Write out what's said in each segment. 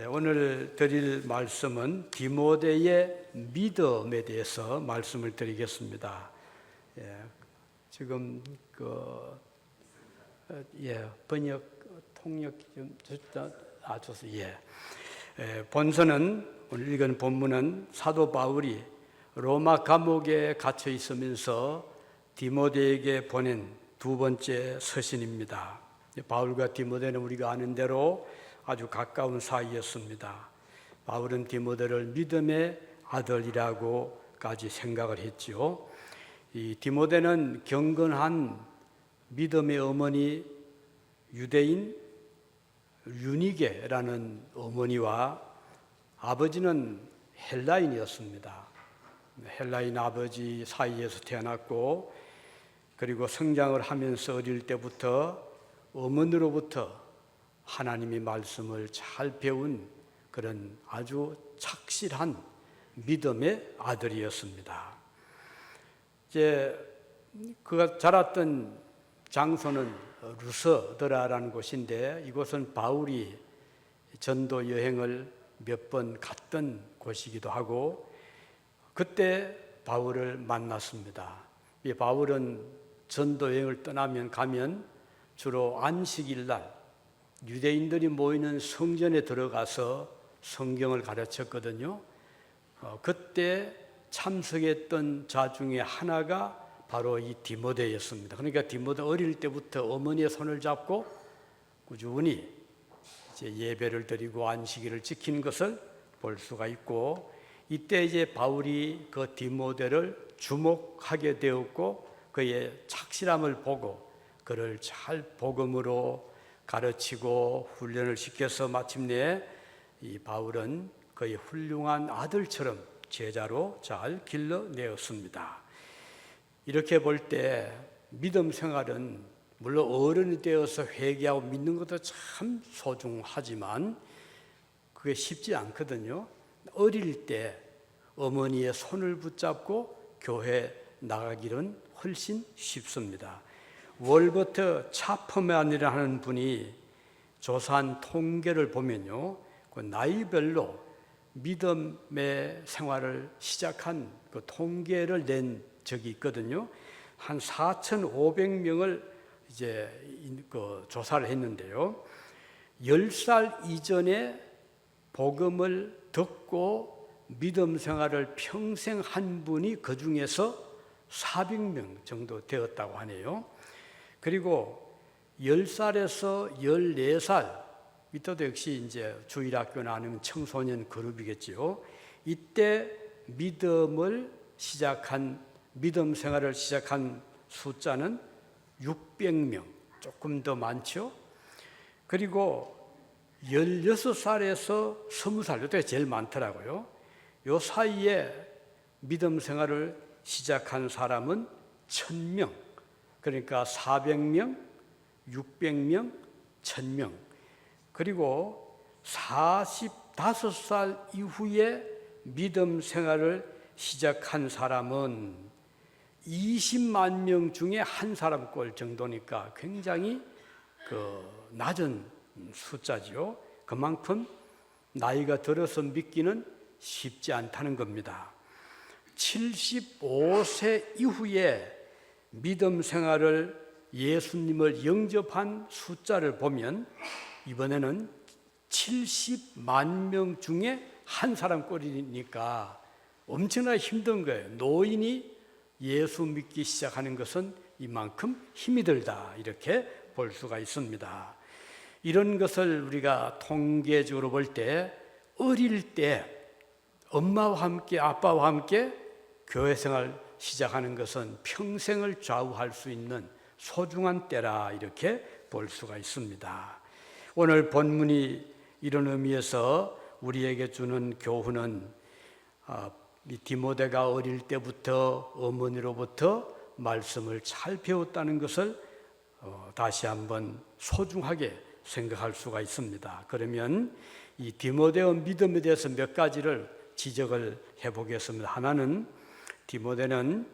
예, 오늘 드릴 말씀은 디모데의 믿음에 대해서 말씀을 드리겠습니다. 예, 지금 그 어, 예, 번역 통역 좀 줬다 아 줘서 예. 예, 본서는 오늘 읽은 본문은 사도 바울이 로마 감옥에 갇혀 있으면서 디모데에게 보낸 두 번째 서신입니다. 바울과 디모데는 우리가 아는 대로 아주 가까운 사이였습니다. 바울은 디모데를 믿음의 아들이라고까지 생각을 했지요. 이 디모데는 경건한 믿음의 어머니 유대인 유니게라는 어머니와 아버지는 헬라인이었습니다. 헬라인 아버지 사이에서 태어났고 그리고 성장을 하면서 어릴 때부터 어머니로부터 하나님의 말씀을 잘 배운 그런 아주 착실한 믿음의 아들이었습니다. 이제 그가 자랐던 장소는 루서드라라는 곳인데 이곳은 바울이 전도 여행을 몇 번 갔던 곳이기도 하고 그때 바울을 만났습니다. 이 바울은 전도 여행을 떠나면 가면 주로 안식일 날 유대인들이 모이는 성전에 들어가서 성경을 가르쳤거든요. 어, 그때 참석했던 자 중에 하나가 바로 이 디모데였습니다. 그러니까 디모데 어릴 때부터 어머니의 손을 잡고 꾸준히 이제 예배를 드리고 안식일을 지킨 것을 볼 수가 있고 이때 이제 바울이 그 디모데를 주목하게 되었고 그의 착실함을 보고 그를 잘 복음으로 가르치고 훈련을 시켜서 마침내 이 바울은 거의 훌륭한 아들처럼 제자로 잘 길러내었습니다. 이렇게 볼 때 믿음 생활은 물론 어른이 되어서 회개하고 믿는 것도 참 소중하지만 그게 쉽지 않거든요. 어릴 때 어머니의 손을 붙잡고 교회 나가기는 훨씬 쉽습니다. 월버터 차퍼맨이라는 분이 조사한 통계를 보면요. 그 나이별로 믿음의 생활을 시작한 그 통계를 낸 적이 있거든요. 한 4,500명을 이제 그 조사를 했는데요. 10살 이전에 복음을 듣고 믿음 생활을 평생 한 분이 그 중에서 400명 정도 되었다고 하네요. 그리고 10살에서 14살, 이때도 역시 이제 주일학교나 아니면 청소년 그룹이겠지요. 이때 믿음을 시작한, 믿음 생활을 시작한 숫자는 600명, 조금 더 많죠. 그리고 16살에서 20살, 이때 제일 많더라고요. 요 사이에 믿음 생활을 시작한 사람은 1000명. 그러니까 400명, 600명, 1000명. 그리고 45살 이후에 믿음 생활을 시작한 사람은 20만 명 중에 한 사람 꼴 정도니까 굉장히 그 낮은 숫자지요. 그만큼 나이가 들어서 믿기는 쉽지 않다는 겁니다. 75세 이후에 믿음 생활을 예수님을 영접한 숫자를 보면 이번에는 70만 명 중에 한 사람 꼴이니까 엄청나 힘든 거예요. 노인이 예수 믿기 시작하는 것은 이만큼 힘이 들다. 이렇게 볼 수가 있습니다. 이런 것을 우리가 통계적으로 볼 때 어릴 때 엄마와 함께 아빠와 함께 교회 생활 시작하는 것은 평생을 좌우할 수 있는 소중한 때라 이렇게 볼 수가 있습니다. 오늘 본문이 이런 의미에서 우리에게 주는 교훈은 아, 디모데가 어릴 때부터 어머니로부터 말씀을 잘 배웠다는 것을 어, 다시 한번 소중하게 생각할 수가 있습니다. 그러면 이 디모데의 믿음에 대해서 몇 가지를 지적을 해보겠습니다. 하나는 디모데는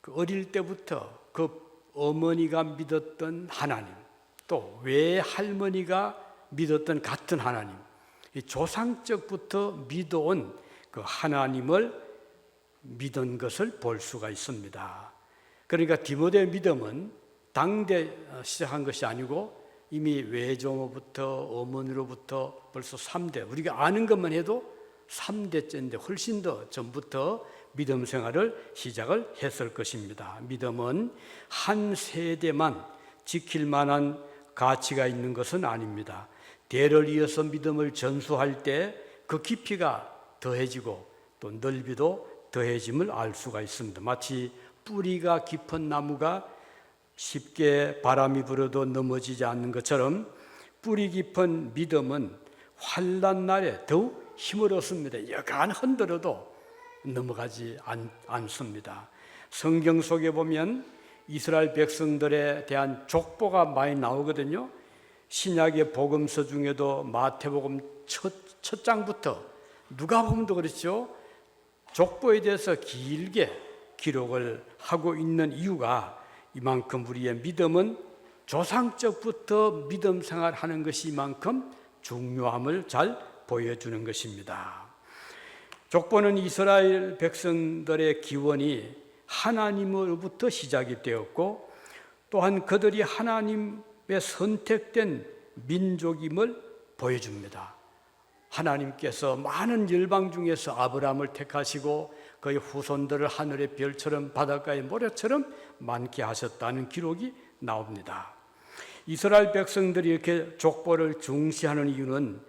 그 어릴 때부터 그 어머니가 믿었던 하나님, 또 외할머니가 믿었던 같은 하나님, 이 조상적부터 믿어온 그 하나님을 믿은 것을 볼 수가 있습니다. 그러니까 디모데 믿음은 당대 시작한 것이 아니고 이미 외조모부터 어머니로부터 벌써 3대 우리가 아는 것만 해도 3대째인데 훨씬 더 전부터 믿음 생활을 시작을 했을 것입니다. 믿음은 한 세대만 지킬 만한 가치가 있는 것은 아닙니다. 대를 이어서 믿음을 전수할 때 그 깊이가 더해지고 또 넓이도 더해짐을 알 수가 있습니다. 마치 뿌리가 깊은 나무가 쉽게 바람이 불어도 넘어지지 않는 것처럼 뿌리 깊은 믿음은 환란 날에 더욱 힘을 얻습니다. 여간 흔들어도 넘어가지 않, 않습니다. 성경 속에 보면 이스라엘 백성들에 대한 족보가 많이 나오거든요. 신약의 복음서 중에도 마태복음 첫, 첫 장부터 누가 보면도 그렇죠. 족보에 대해서 길게 기록을 하고 있는 이유가 이만큼 우리의 믿음은 조상적부터 믿음 생활하는 것이 이만큼 중요함을 잘 보여주는 것입니다. 족보는 이스라엘 백성들의 기원이 하나님으로부터 시작이 되었고 또한 그들이 하나님의 선택된 민족임을 보여줍니다. 하나님께서 많은 열방 중에서 아브라함을 택하시고 그의 후손들을 하늘의 별처럼 바닷가의 모래처럼 많게 하셨다는 기록이 나옵니다. 이스라엘 백성들이 이렇게 족보를 중시하는 이유는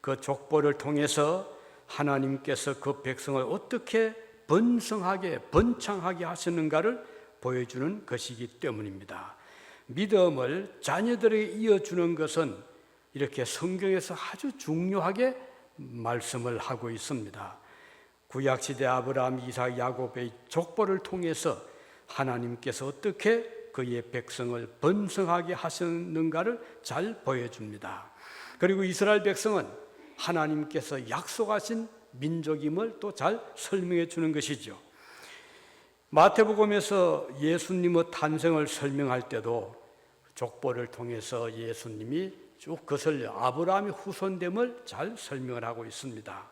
그 족보를 통해서 하나님께서 그 백성을 어떻게 번성하게 번창하게 하시는가를 보여주는 것이기 때문입니다. 믿음을 자녀들에게 이어주는 것은 이렇게 성경에서 아주 중요하게 말씀을 하고 있습니다. 구약 시대 아브라함, 이삭, 야곱의 족보를 통해서 하나님께서 어떻게 그의 백성을 번성하게 하셨는가를 잘 보여줍니다. 그리고 이스라엘 백성은 하나님께서 약속하신 민족임을 또 잘 설명해 주는 것이죠. 마태복음에서 예수님의 탄생을 설명할 때도 족보를 통해서 예수님이 쭉 그것을 아브라함의 후손됨을 잘 설명을 하고 있습니다.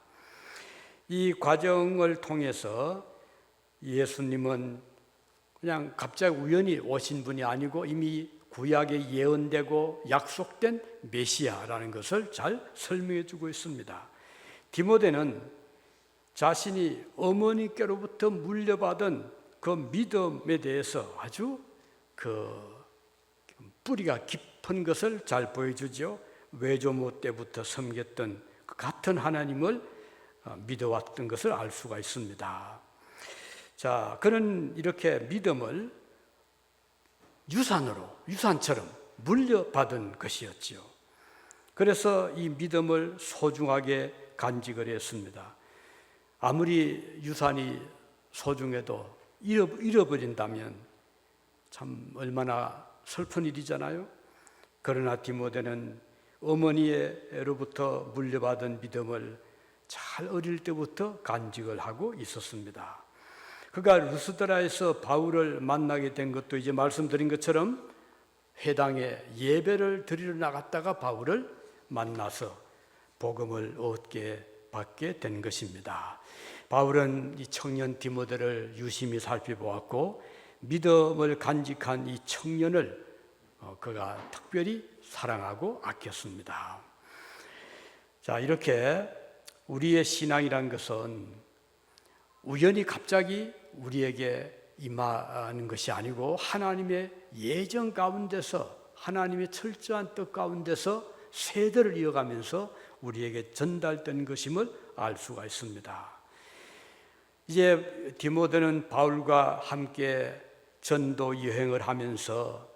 이 과정을 통해서 예수님은 그냥 갑자기 우연히 오신 분이 아니고 이미 구약에 예언되고 약속된 메시아라는 것을 잘 설명해 주고 있습니다. 디모데는 자신이 어머니께로부터 물려받은 그 믿음에 대해서 아주 그 뿌리가 깊은 것을 잘 보여주죠. 외조모 때부터 섬겼던 그 같은 하나님을 어, 믿어왔던 것을 알 수가 있습니다. 자, 그는 이렇게 믿음을 유산으로, 유산처럼 물려받은 것이었지요. 그래서 이 믿음을 소중하게 간직을 했습니다. 아무리 유산이 소중해도 잃어버린다면 참 얼마나 슬픈 일이잖아요. 그러나 디모데는 어머니로부터 물려받은 믿음을 잘 어릴 때부터 간직을 하고 있었습니다. 그가 루스드라에서 바울을 만나게 된 것도 이제 말씀드린 것처럼 회당에 예배를 드리러 나갔다가 바울을 만나서 복음을 얻게 받게 된 것입니다. 바울은 이 청년 디모데를 유심히 살펴보았고 믿음을 간직한 이 청년을 어, 그가 특별히 사랑하고 아꼈습니다. 자, 이렇게 우리의 신앙이란 것은 우연히 갑자기 우리에게 임하는 것이 아니고 하나님의 예정 가운데서 하나님의 철저한 뜻 가운데서 세대를 이어가면서 우리에게 전달된 것임을 알 수가 있습니다. 이제 디모데는 바울과 함께 전도 여행을 하면서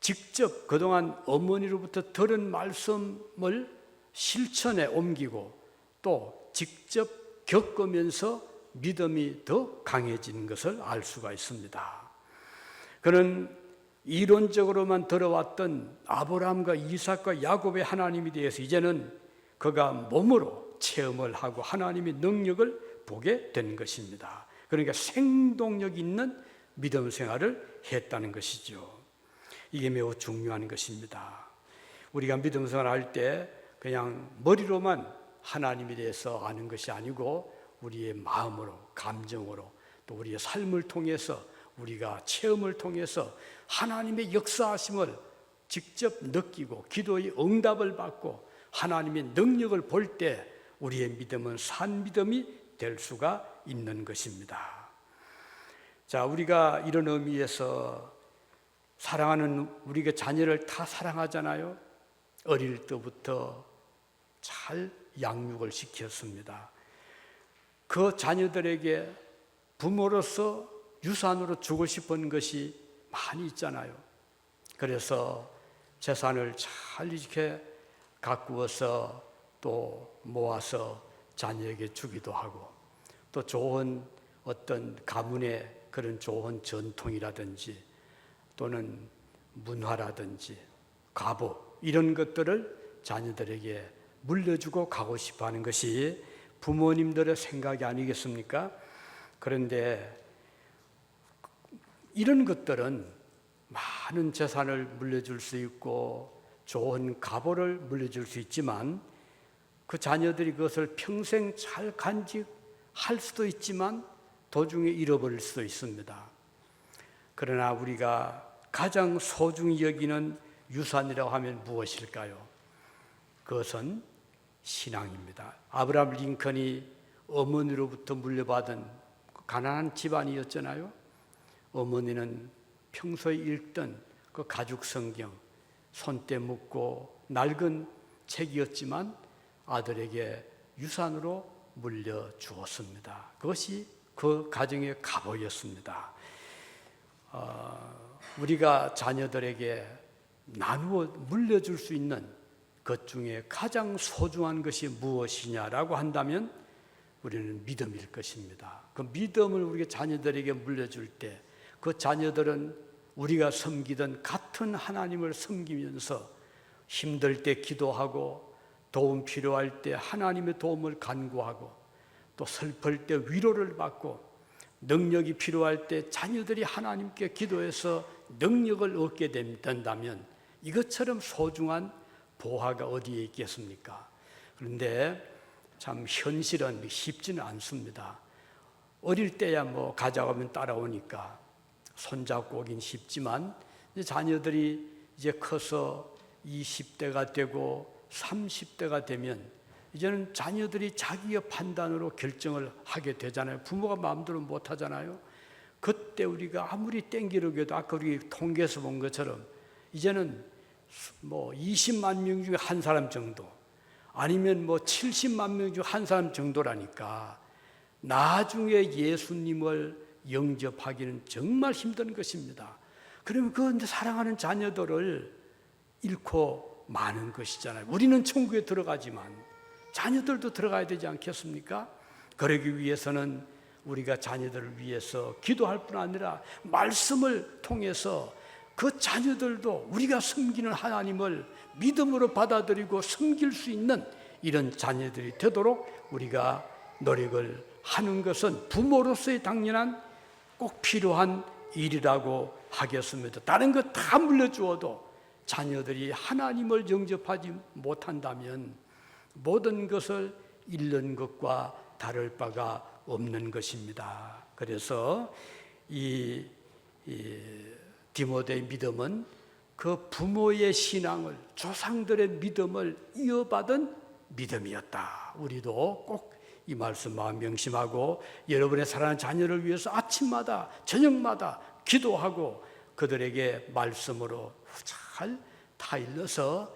직접 그동안 어머니로부터 들은 말씀을 실천에 옮기고 또 직접 겪으면서 믿음이 더 강해지는 것을 알 수가 있습니다. 그는 이론적으로만 들어왔던 아브라함과 이삭과 야곱의 하나님에 대해서 이제는 그가 몸으로 체험을 하고 하나님의 능력을 보게 된 것입니다. 그러니까 생동력 있는 믿음 생활을 했다는 것이죠. 이게 매우 중요한 것입니다. 우리가 믿음 생활 할 때 그냥 머리로만 하나님에 대해서 아는 것이 아니고 우리의 마음으로, 감정으로 또 우리의 삶을 통해서 우리가 체험을 통해서 하나님의 역사하심을 직접 느끼고 기도의 응답을 받고 하나님의 능력을 볼 때 우리의 믿음은 산 믿음이 될 수가 있는 것입니다. 자, 우리가 이런 의미에서 사랑하는 우리가 자녀를 다 사랑하잖아요. 어릴 때부터 잘 양육을 시켰습니다. 그 자녀들에게 부모로서 유산으로 주고 싶은 것이 많이 있잖아요. 그래서 재산을 잘 이렇게 가꾸어서 또 모아서 자녀에게 주기도 하고 또 좋은 어떤 가문의 그런 좋은 전통이라든지 또는 문화라든지 가보 이런 것들을 자녀들에게 물려주고 가고 싶어 하는 것이 부모님들의 생각이 아니겠습니까? 그런데 이런 것들은 많은 재산을 물려줄 수 있고 좋은 가보를 물려줄 수 있지만 그 자녀들이 그것을 평생 잘 간직할 수도 있지만 도중에 잃어버릴 수도 있습니다. 그러나 우리가 가장 소중히 여기는 유산이라고 하면 무엇일까요? 그것은 신앙입니다. 아브라함 링컨이 어머니로부터 물려받은 가난한 집안이었잖아요. 어머니는 평소에 읽던 그 가죽 성경 손때 묻고 낡은 책이었지만 아들에게 유산으로 물려 주었습니다. 그것이 그 가정의 갑오였습니다. 어, 우리가 자녀들에게 나누어 물려줄 수 있는 것 중에 가장 소중한 것이 무엇이냐라고 한다면 우리는 믿음일 것입니다. 그 믿음을 우리가 자녀들에게 물려줄 때 그 자녀들은 우리가 섬기던 같은 하나님을 섬기면서 힘들 때 기도하고 도움 필요할 때 하나님의 도움을 간구하고 또 슬플 때 위로를 받고 능력이 필요할 때 자녀들이 하나님께 기도해서 능력을 얻게 된다면 이것처럼 소중한 보화가 어디에 있겠습니까? 그런데 참 현실은 쉽지는 않습니다. 어릴 때야 뭐 가져가면 따라오니까 손잡고 오긴 쉽지만 이제 자녀들이 이제 커서 20대가 되고 30대가 되면 이제는 자녀들이 자기의 판단으로 결정을 하게 되잖아요. 부모가 마음대로 못 하잖아요. 그때 우리가 아무리 땡기려고 해도 아까 우리 통계에서 본 것처럼 이제는 뭐 20만 명 중에 한 사람 정도 아니면 뭐 70만 명 중 한 사람 정도라니까 나중에 예수님을 영접하기는 정말 힘든 것입니다. 그러면 그 사랑하는 자녀들을 잃고 많은 것이잖아요. 우리는 천국에 들어가지만 자녀들도 들어가야 되지 않겠습니까? 그러기 위해서는 우리가 자녀들을 위해서 기도할 뿐 아니라 말씀을 통해서 그 자녀들도 우리가 섬기는 하나님을 믿음으로 받아들이고 섬길 수 있는 이런 자녀들이 되도록 우리가 노력을 하는 것은 부모로서의 당연한 꼭 필요한 일이라고 하겠습니다. 다른 것 다 물려주어도 자녀들이 하나님을 영접하지 못한다면 모든 것을 잃는 것과 다를 바가 없는 것입니다. 그래서 이, 이 디모데의 믿음은 그 부모의 신앙을 조상들의 믿음을 이어받은 믿음이었다. 우리도 꼭 이 말씀 마음 명심하고 여러분의 사랑하는 자녀를 위해서 아침마다 저녁마다 기도하고 그들에게 말씀으로 잘 타일러서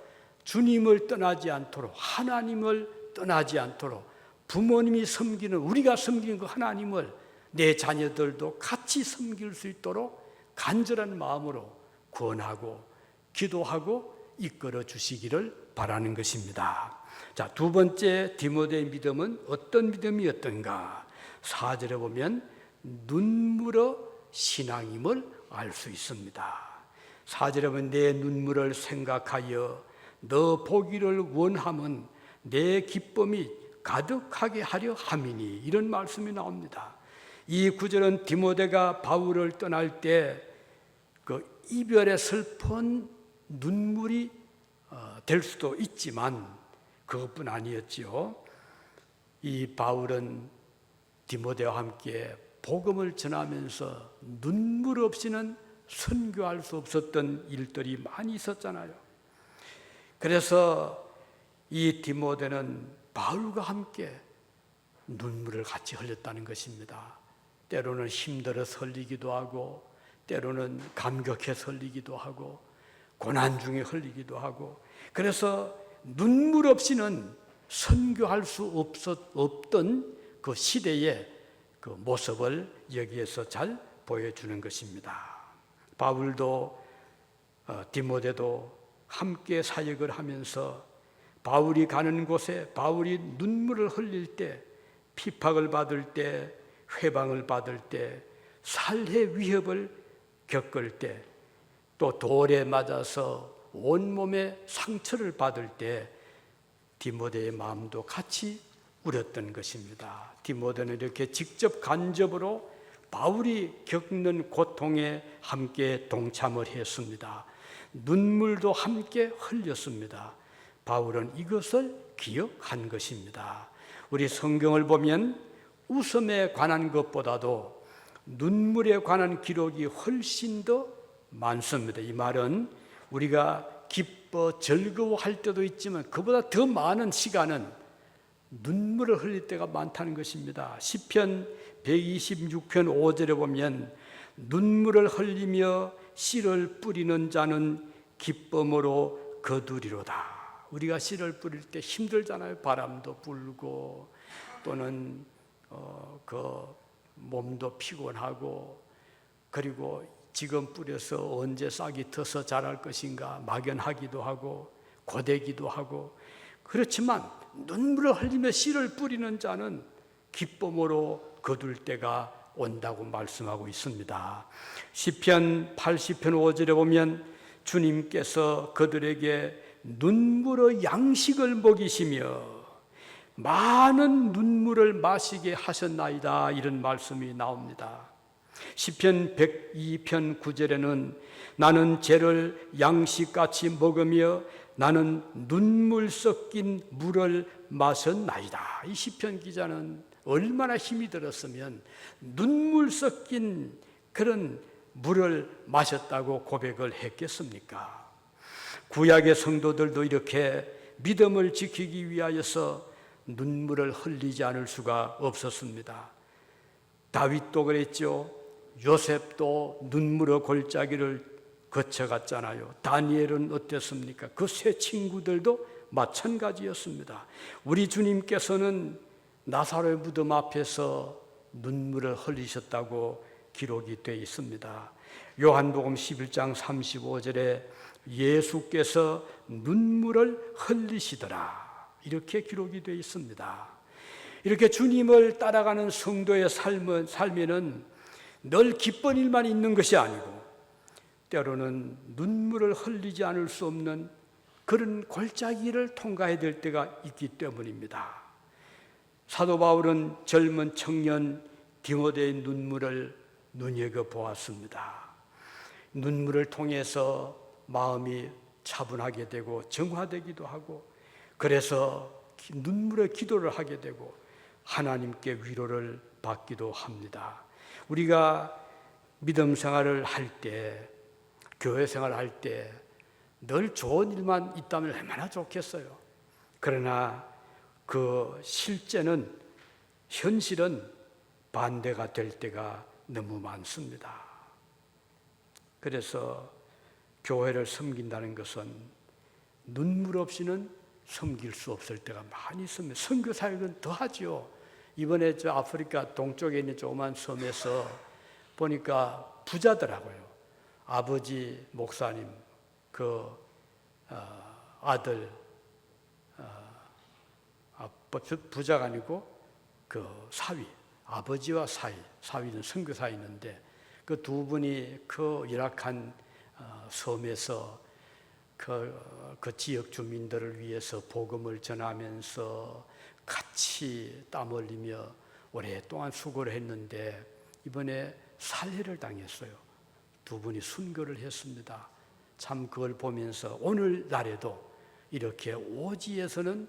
주님을 떠나지 않도록 하나님을 떠나지 않도록 부모님이 섬기는 우리가 섬기는 그 하나님을 내 자녀들도 같이 섬길 수 있도록 간절한 마음으로 구원하고 기도하고 이끌어 주시기를 바라는 것입니다. 자, 두 번째 디모데의 믿음은 어떤 믿음이었던가? 사절에 보면 눈물어 신앙임을 알 수 있습니다. 사절에 보면 내 눈물을 생각하여 너 보기를 원함은 내 기쁨이 가득하게 하려 함이니 이런 말씀이 나옵니다. 이 구절은 디모데가 바울을 떠날 때 그 이별의 슬픈 눈물이 어, 될 수도 있지만 그것뿐 아니었지요. 이 바울은 디모데와 함께 복음을 전하면서 눈물 없이는 선교할 수 없었던 일들이 많이 있었잖아요. 그래서 이 디모데는 바울과 함께 눈물을 같이 흘렸다는 것입니다. 때로는 힘들어 설리기도 하고, 때로는 감격해 설리기도 하고, 고난 중에 흘리기도 하고, 그래서 눈물 없이는 선교할 수 없었, 없던 그 시대의 그 모습을 여기에서 잘 보여주는 것입니다. 바울도 어, 디모데도 함께 사역을 하면서 바울이 가는 곳에 바울이 눈물을 흘릴 때 피박을 받을 때 회방을 받을 때 살해 위협을 겪을 때 또 돌에 맞아서 온몸에 상처를 받을 때 디모데의 마음도 같이 울었던 것입니다. 디모데는 이렇게 직접 간접으로 바울이 겪는 고통에 함께 동참을 했습니다. 눈물도 함께 흘렸습니다. 바울은 이것을 기억한 것입니다. 우리 성경을 보면 웃음에 관한 것보다도 눈물에 관한 기록이 훨씬 더 많습니다. 이 말은 우리가 기뻐 즐거워할 때도 있지만 그보다 더 많은 시간은 눈물을 흘릴 때가 많다는 것입니다. 시편 126편 5절에 보면 눈물을 흘리며 씨를 뿌리는 자는 기쁨으로 거두리로다. 우리가 씨를 뿌릴 때 힘들잖아요. 바람도 불고 또는 어, 그 몸도 피곤하고 그리고 지금 뿌려서 언제 싹이 터서 자랄 것인가 막연하기도 하고 고되기도 하고 그렇지만 눈물을 흘리며 씨를 뿌리는 자는 기쁨으로 거둘 때가 온다고 말씀하고 있습니다. 시편 80편 5절에 보면 주님께서 그들에게 눈물의 양식을 먹이시며 많은 눈물을 마시게 하셨나이다 이런 말씀이 나옵니다. 시편 102편 9절에는 나는 죄를 양식같이 먹으며 나는 눈물 섞인 물을 마셨나이다. 이 시편 기자는 얼마나 힘이 들었으면 눈물 섞인 그런 물을 마셨다고 고백을 했겠습니까? 구약의 성도들도 이렇게 믿음을 지키기 위하여서 눈물을 흘리지 않을 수가 없었습니다. 다윗도 그랬죠. 요셉도 눈물의 골짜기를 거쳐갔잖아요. 다니엘은 어땠습니까? 그 세 친구들도 마찬가지였습니다. 우리 주님께서는 나사로의 무덤 앞에서 눈물을 흘리셨다고 기록이 되어 있습니다. 요한복음 11장 35절에 예수께서 눈물을 흘리시더라. 이렇게 기록이 되어 있습니다. 이렇게 주님을 따라가는 성도의 삶은, 삶에는 늘 기쁜 일만 있는 것이 아니고 때로는 눈물을 흘리지 않을 수 없는 그런 골짜기를 통과해야 될 때가 있기 때문입니다. 사도 바울은 젊은 청년 디모데의 눈물을 눈여겨 보았습니다. 눈물을 통해서 마음이 차분하게 되고 정화되기도 하고 그래서 눈물의 기도를 하게 되고 하나님께 위로를 받기도 합니다. 우리가 믿음 생활을 할 때, 교회 생활을 할 때 늘 좋은 일만 있다면 얼마나 좋겠어요. 그러나 그 실제는 현실은 반대가 될 때가 너무 많습니다. 그래서 교회를 섬긴다는 것은 눈물 없이는 섬길 수 없을 때가 많이 있습니다. 선교 사역은 더 하지요. 이번에 저 아프리카 동쪽에 있는 조그만 섬에서 보니까 부자더라고요. 아버지 목사님, 그 어, 아들 어, 아, 부자가 아니고 그 사위, 아버지와 사위, 사위는 선교사 있는데 그 두 분이 그 열악한 어, 섬에서 그, 그 지역 주민들을 위해서 복음을 전하면서 같이 땀 흘리며 오랫동안 수고를 했는데 이번에 살해를 당했어요. 두 분이 순교를 했습니다. 참 그걸 보면서 오늘날에도 이렇게 오지에서는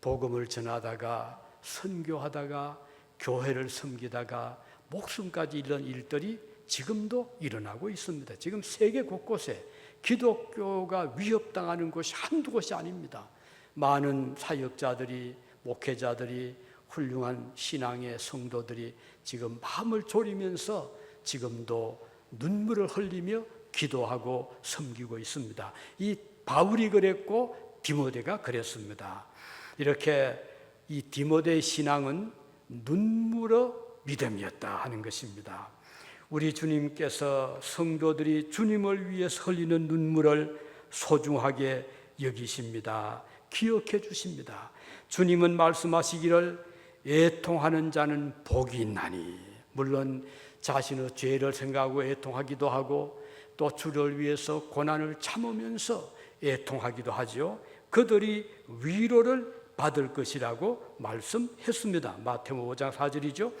복음을 전하다가 선교하다가 교회를 섬기다가 목숨까지 잃는 일들이 지금도 일어나고 있습니다. 지금 세계 곳곳에 기독교가 위협당하는 곳이 한두 곳이 아닙니다. 많은 사역자들이 목회자들이 훌륭한 신앙의 성도들이 지금 마음을 졸이면서 지금도 눈물을 흘리며 기도하고 섬기고 있습니다. 이 바울이 그랬고 디모데가 그랬습니다. 이렇게 이 디모데의 신앙은 눈물의 믿음이었다 하는 것입니다. 우리 주님께서 성도들이 주님을 위해서 흘리는 눈물을 소중하게 여기십니다. 기억해 주십니다. 주님은 말씀하시기를 애통하는 자는 복이 있나니 물론 자신의 죄를 생각하고 애통하기도 하고 또 주를 위해서 고난을 참으면서 애통하기도 하죠. 그들이 위로를 받을 것이라고 말씀했습니다. 마태복음 5장 4절이죠.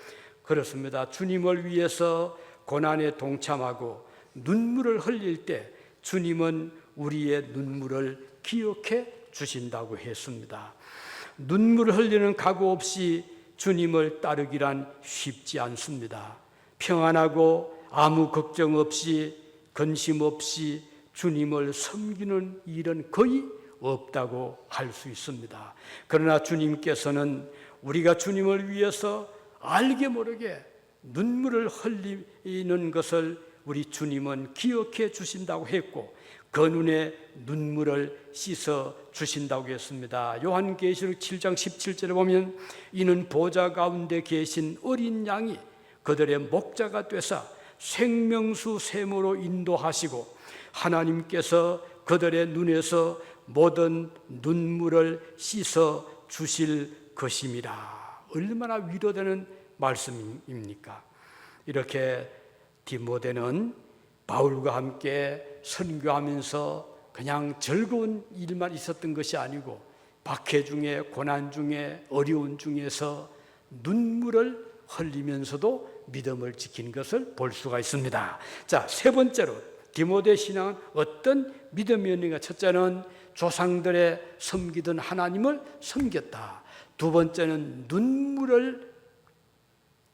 그렇습니다. 주님을 위해서 고난에 동참하고 눈물을 흘릴 때 주님은 우리의 눈물을 기억해 주신다고 했습니다. 눈물을 흘리는 각오 없이 주님을 따르기란 쉽지 않습니다. 평안하고 아무 걱정 없이 근심 없이 주님을 섬기는 일은 거의 없다고 할 수 있습니다. 그러나 주님께서는 우리가 주님을 위해서 알게 모르게 눈물을 흘리는 것을 우리 주님은 기억해 주신다고 했고 그 눈에 눈물을 씻어 주신다고 했습니다. 요한계시록 7장 17절에 보면 이는 보좌 가운데 계신 어린 양이 그들의 목자가 되사 생명수 샘으로 인도하시고 하나님께서 그들의 눈에서 모든 눈물을 씻어 주실 것임이라. 얼마나 위로되는 말씀입니까? 이렇게 디모데는 바울과 함께 선교하면서 그냥 즐거운 일만 있었던 것이 아니고 박해 중에 고난 중에 어려운 중에서 눈물을 흘리면서도 믿음을 지킨 것을 볼 수가 있습니다. 자, 세 번째로 디모데 신앙은 어떤 믿음이었는가? 첫째는 조상들의 섬기던 하나님을 섬겼다. 두 번째는 눈물을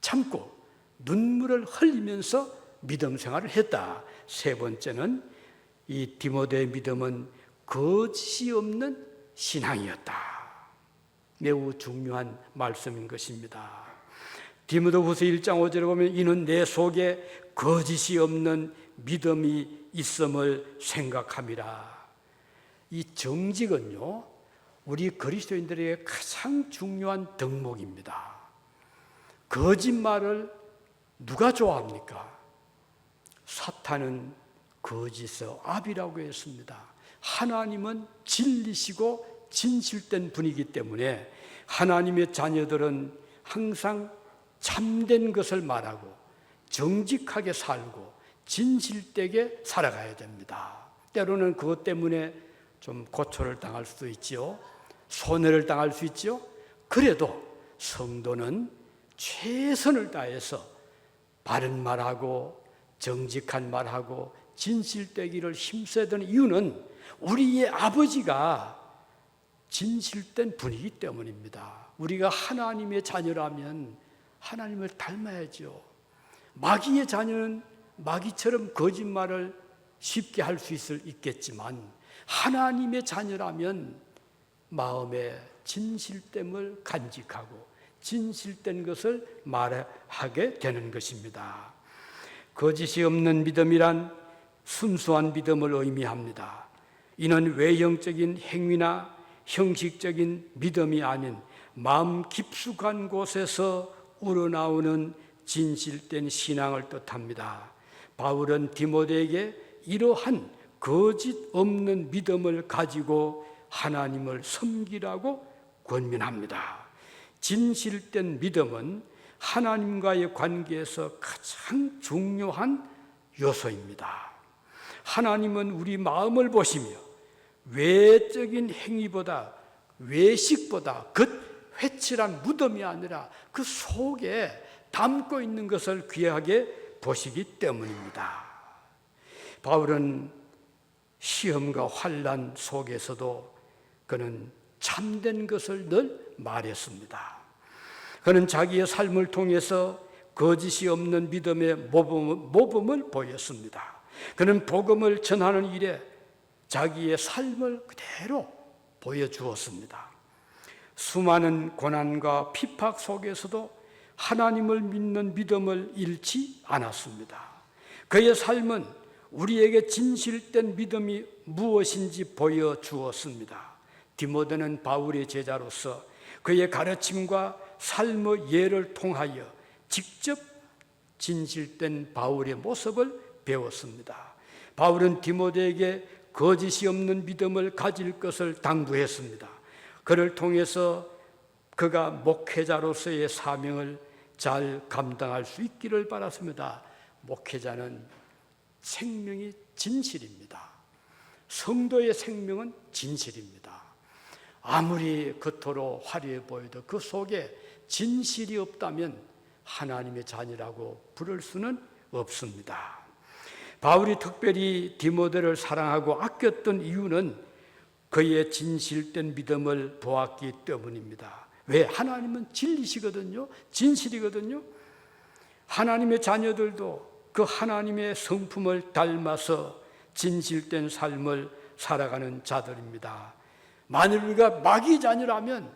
참고 눈물을 흘리면서 믿음 생활을 했다. 세 번째는 이 디모데의 믿음은 거짓이 없는 신앙이었다. 매우 중요한 말씀인 것입니다. 디모데후서 1장 5절에 보면 이는 내 속에 거짓이 없는 믿음이 있음을 생각함이라. 이 정직은요, 우리 그리스도인들에게 가장 중요한 덕목입니다. 거짓말을 누가 좋아합니까? 사탄은 거짓의 압이라고 했습니다. 하나님은 진리시고 진실된 분이기 때문에 하나님의 자녀들은 항상 참된 것을 말하고 정직하게 살고 진실되게 살아가야 됩니다. 때로는 그것 때문에 좀 고초를 당할 수도 있지요. 손해를 당할 수 있지요. 그래도 성도는 최선을 다해서 바른 말하고 정직한 말하고 진실되기를 힘써야 이유는 우리의 아버지가 진실된 분이기 때문입니다. 우리가 하나님의 자녀라면 하나님을 닮아야죠. 마귀의 자녀는 마귀처럼 거짓말을 쉽게 할 수 있겠지만 하나님의 자녀라면 마음의 진실됨을 간직하고 진실된 것을 말하게 되는 것입니다. 거짓이 없는 믿음이란 순수한 믿음을 의미합니다. 이는 외형적인 행위나 형식적인 믿음이 아닌 마음 깊숙한 곳에서 우러나오는 진실된 신앙을 뜻합니다. 바울은 디모데에게 이러한 거짓 없는 믿음을 가지고 하나님을 섬기라고 권면합니다. 진실된 믿음은 하나님과의 관계에서 가장 중요한 요소입니다. 하나님은 우리 마음을 보시며 외적인 행위보다 외식보다 그 회칠한 무덤이 아니라 그 속에 담고 있는 것을 귀하게 보시기 때문입니다. 바울은 시험과 환란 속에서도 그는 참된 것을 늘 말했습니다. 그는 자기의 삶을 통해서 거짓이 없는 믿음의 모범, 모범을 보였습니다. 그는 복음을 전하는 일에 자기의 삶을 그대로 보여주었습니다. 수많은 고난과 핍박 속에서도 하나님을 믿는 믿음을 잃지 않았습니다. 그의 삶은 우리에게 진실된 믿음이 무엇인지 보여주었습니다. 디모데는 바울의 제자로서 그의 가르침과 삶의 예를 통하여 직접 진실된 바울의 모습을 배웠습니다. 바울은 디모데에게 거짓이 없는 믿음을 가질 것을 당부했습니다. 그를 통해서 그가 목회자로서의 사명을 잘 감당할 수 있기를 바랐습니다. 목회자는 생명이 진실입니다. 성도의 생명은 진실입니다. 아무리 겉으로 화려해 보여도 그 속에 진실이 없다면 하나님의 자녀라고 부를 수는 없습니다. 바울이 특별히 디모데를 사랑하고 아꼈던 이유는 그의 진실된 믿음을 보았기 때문입니다. 왜? 하나님은 진리시거든요. 진실이거든요. 하나님의 자녀들도 그 하나님의 성품을 닮아서 진실된 삶을 살아가는 자들입니다. 만일 우리가 마귀 자녀라면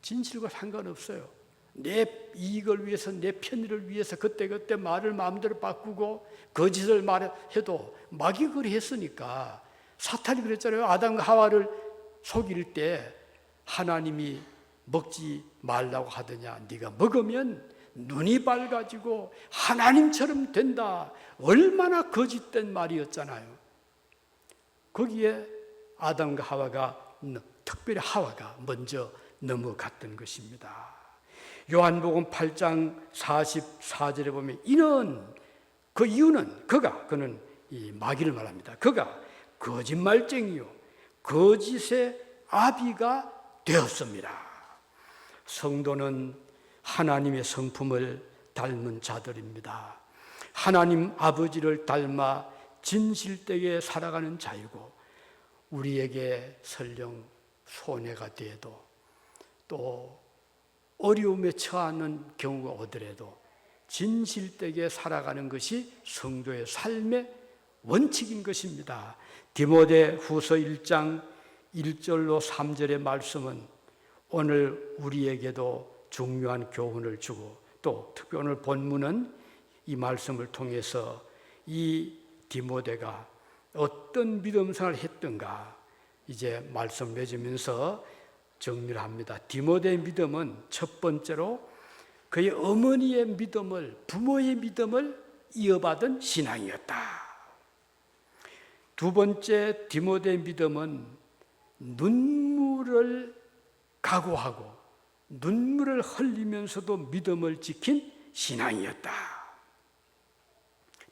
진실과 상관없어요. 내 이익을 위해서 내 편의를 위해서 그때그때 말을 마음대로 바꾸고 거짓을 말해도 마귀 그리 했으니까 사탄이 그랬잖아요. 아담과 하와를 속일 때 하나님이 먹지 말라고 하더냐. 네가 먹으면 눈이 밝아지고 하나님처럼 된다. 얼마나 거짓된 말이었잖아요. 거기에 아담과 하와가 특별히 하와가 먼저 넘어갔던 것입니다. 요한복음 8장 44절에 보면 이는 그 이유는 그가 그는 이 마귀를 말합니다. 그가 거짓말쟁이요 거짓의 아비가 되었습니다. 성도는 하나님의 성품을 닮은 자들입니다. 하나님 아버지를 닮아 진실되게 살아가는 자이고 우리에게 설령 손해가 되어도 또 어려움에 처하는 경우가 오더라도 진실되게 살아가는 것이 성도의 삶의 원칙인 것입니다. 디모데 후서 1장 1절로 3절의 말씀은 오늘 우리에게도 중요한 교훈을 주고 또 특히 오늘 본문은 이 말씀을 통해서 이 디모데가 어떤 믿음 생활을 했던가 이제 말씀 맺으면서 정리를 합니다. 디모데의 믿음은 첫 번째로 그의 어머니의 믿음을 부모의 믿음을 이어받은 신앙이었다. 두 번째 디모데의 믿음은 눈물을 각오하고 눈물을 흘리면서도 믿음을 지킨 신앙이었다.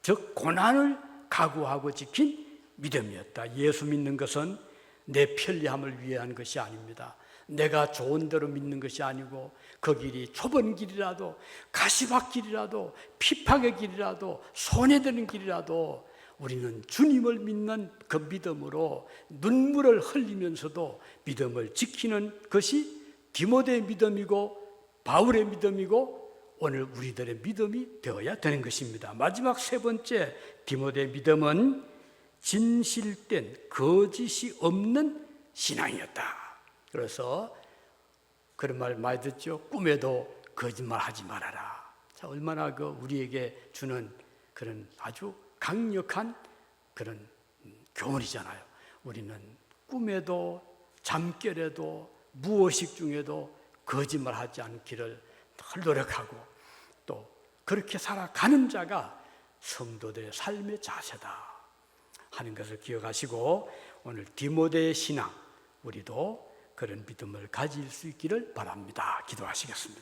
즉 고난을 각오하고 지킨 믿음이었다. 예수 믿는 것은 내 편리함을 위한 것이 아닙니다. 내가 좋은 대로 믿는 것이 아니고 그 길이 좁은 길이라도 가시밭길이라도 피팍의 길이라도 손해되는 길이라도 우리는 주님을 믿는 그 믿음으로 눈물을 흘리면서도 믿음을 지키는 것이 디모데의 믿음이고 바울의 믿음이고 오늘 우리들의 믿음이 되어야 되는 것입니다. 마지막 세 번째 디모데의 믿음은 진실된 거짓이 없는 신앙이었다. 그래서 그런 말 많이 듣죠. 꿈에도 거짓말 하지 말아라. 자, 얼마나 그 우리에게 주는 그런 아주 강력한 그런 교훈이잖아요. 우리는 꿈에도 잠결에도 무의식 중에도 거짓말 하지 않기를 늘 노력하고 또 그렇게 살아가는 자가 성도들의 삶의 자세다 하는 것을 기억하시고 오늘 디모데의 신앙 우리도 그런 믿음을 가질 수 있기를 바랍니다. 기도하시겠습니다.